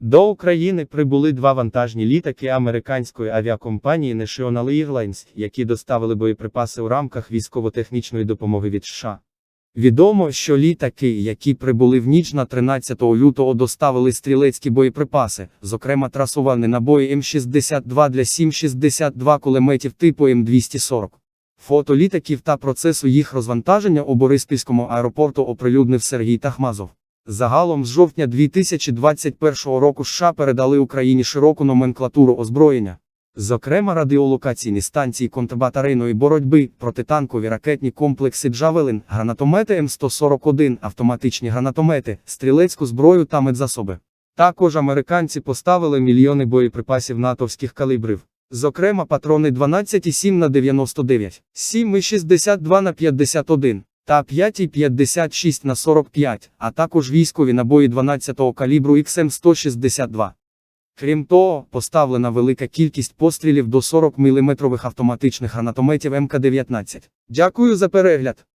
До України прибули два вантажні літаки американської авіакомпанії National Airlines, які доставили боєприпаси у рамках військово-технічної допомоги від США. Відомо, що літаки, які прибули в ніч на 13 лютого, доставили стрілецькі боєприпаси, зокрема трасувальні набої М62 для 7,62 кулеметів типу М240. Фото літаків та процесу їх розвантаження у Бориспільському аеропорту оприлюднив Сергій Тахмазов. Загалом з жовтня 2021 року США передали Україні широку номенклатуру озброєння. Зокрема, радіолокаційні станції контрбатарейної боротьби, протитанкові ракетні комплекси Джавелин, гранатомети М141, автоматичні гранатомети, стрілецьку зброю та медзасоби. Також американці поставили мільйони боєприпасів натовських калібрів. Зокрема, патрони 12,7 на 99, 7,62 на 51 та 5,56 на 45, а також військові набої 12-го калібру XM162. Крім того, поставлена велика кількість пострілів до 40 мм автоматичних гранатометів МК-19. Дякую за перегляд.